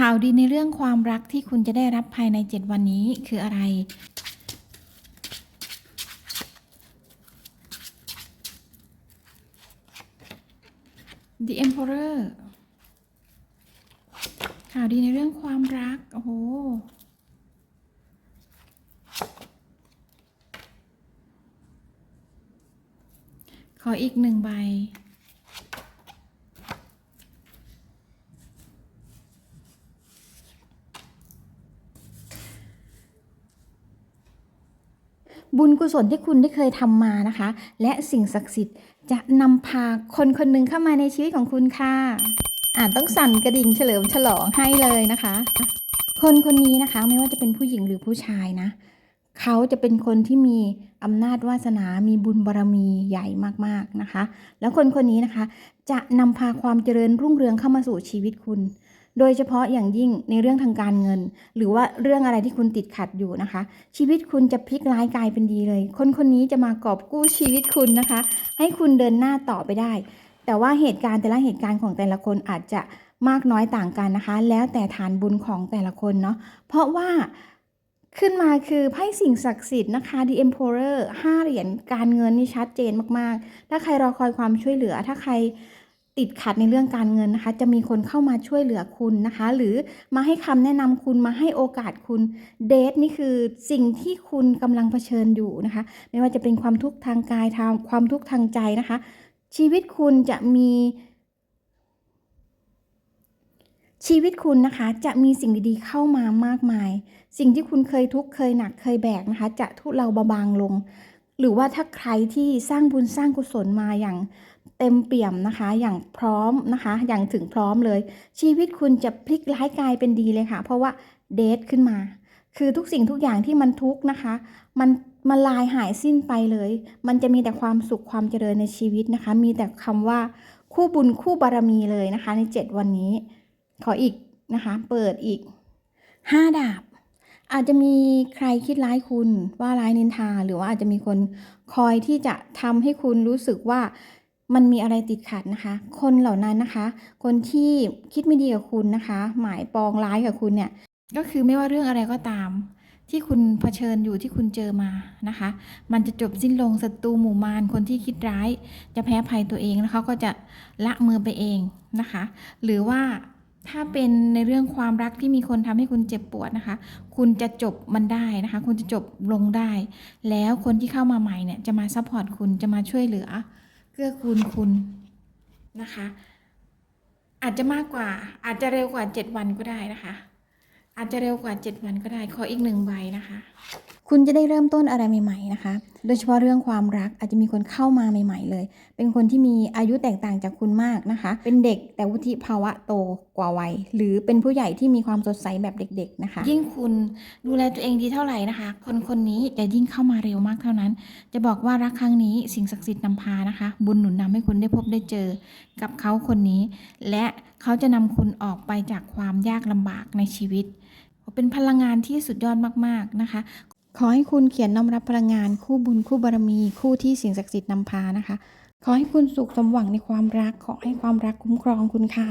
ข่าวดีในเรื่องความรักที่คุณจะได้รับภายใน 7 วันนี้คืออะไร The Emperor ข่าวดีในเรื่องความรัก โอ้โห ขออีกหนึ่งใบ บุญกุศลที่คุณได้เคยทำมานะคะ และสิ่งศักดิ์สิทธิ์จะนำพาคนคนหนึ่งเข้ามาในชีวิตของคุณค่ะอาจต้องสั่นกระดิ่งเฉลิมฉลองให้เลยนะคะ คนคนนี้นะคะไม่ว่าจะเป็นผู้หญิงหรือผู้ชายนะเขาจะเป็นคนที่มีอำนาจวาสนา มีบุญบารมีใหญ่มากๆนะคะ แล้วคนคนนี้นะคะ จะนำพาความเจริญรุ่งเรืองเข้ามาสู่ชีวิตคุณ โดยเฉพาะอย่างยิ่งในเรื่องทางการเงิน หรือว่าเรื่องอะไรที่คุณติดขัดอยู่นะคะ ชีวิตคุณจะพลิกร้ายกลายเป็นดีเลย คนคนนี้จะมากอบกู้ชีวิตคุณนะคะ ให้คุณเดินหน้าต่อไปได้ แต่ว่าเหตุการณ์แต่ละเหตุการณ์ของแต่ละคนอาจจะมากน้อยต่างกันนะคะ แล้วแต่ฐานบุญของแต่ละคนเนาะเพราะว่าขึ้นมาคือไพ่สิ่งศักดิ์สิทธิ์นะคะ The Emperor 5 เหรียญการเงินนี่ชัดเจนมาก ๆ ถ้าใครรอคอยความช่วยเหลือถ้าใคร ติดขัดในเรื่องการเงินนะคะ จะมีคนเข้ามาช่วยเหลือคุณนะคะ หรือมาให้คำแนะนำคุณมาให้โอกาสคุณเดทนี่คือสิ่งที่คุณกำลังเผชิญอยู่นะคะ ไม่ว่าจะเป็นความทุกข์ทางกายทางความทุกข์ทางใจนะคะ ชีวิตคุณจะมีชีวิตคุณนะคะจะมีสิ่งดีๆเข้ามามากมาย สิ่งที่คุณเคยทุกข์เคยหนักเคยแบกนะคะ จะทุเลาเบาบางลง หรือว่าถ้าใครที่สร้างบุญสร้างกุศลมาอย่าง เต็มเปี่ยมนะคะ อย่างพร้อมนะคะ อย่างถึงพร้อมเลย ชีวิตคุณจะพลิกร้ายกลายเป็นดีเลยค่ะ เพราะว่าเดทขึ้นมา คือทุกสิ่งทุกอย่างที่มันทุกนะคะ มันมันลายหายสิ้นไปเลย มันจะมีแต่ความสุขความเจริญในชีวิตนะคะ มีแต่คำว่าคู่บุญคู่บารมีเลยนะคะ ใน 7 วันนี้ ขออีกนะคะ เปิดอีก 5 ดาบ อาจจะมีใครคิดร้ายคุณว่าร้ายนินทา หรือว่าอาจจะมีคนคอยที่จะทำให้คุณรู้สึกว่า มันมีอะไรติดขัดนะคะ คนเหล่านั้นนะคะ คนที่คิดไม่ดีกับคุณนะคะ หมายปองร้ายกับคุณเนี่ย ก็คือไม่ว่าเรื่องอะไรก็ตาม ที่คุณเผชิญอยู่ที่คุณเจอมานะคะ มันจะจบสิ้นลงศัตรูหมู่มารคนที่คิดร้าย จะแพ้ภัยตัวเองแล้วเขาก็จะละมือไปเองนะคะ หรือว่าถ้าเป็นในเรื่องความรักที่มีคนทำให้คุณเจ็บปวดนะคะ คุณจะจบมันได้นะคะ คุณจะจบลงได้ แล้วคนที่เข้ามาใหม่เนี่ยจะมาซัพพอร์ตคุณจะมาช่วยเหลือ เกื้อกูลคุณนะคะ อาจจะมากกว่า อาจจะเร็วกว่าเจ็ดวันก็ได้นะคะ อาจจะเร็วกว่าเจ็ดวันก็ได้ ขออีกหนึ่งใบนะคะ คุณจะได้เริ่มต้นอะไรใหม่ๆนะคะ โดยเฉพาะเรื่องความรักอาจจะมีคนเข้ามาใหม่ ๆ เลย เป็นคนที่มีอายุแตกต่างจากคุณมากนะคะ เป็นเด็กแต่วุฒิภาวะโตกว่าวัย หรือเป็นผู้ใหญ่ที่มีความสดใสแบบเด็ก ๆนะคะ ยิ่งคุณดูแลตัวเองดีเท่าไหร่นะคะ คนคนนี้จะยิ่งเข้ามาเร็วมากเท่านั้น จะบอกว่ารักครั้งนี้สิ่งศักดิ์สิทธิ์นำพานะคะ บุญหนุนนำให้คุณได้พบได้เจอ กับเขาคนนี้ และเขาจะนำคุณออกไปจากความยากลำบากในชีวิตเป็นพลังงานที่สุดยอดมาก ๆ นะคะ ขอให้คุณเขียนน้อมรับพลังงานคู่บุญคู่บารมี คู่ที่สิ่งศักดิ์สิทธิ์นำพานะคะ ขอให้คุณสุขสมหวังในความรัก ขอให้ความรักคุ้มครองคุณค่ะ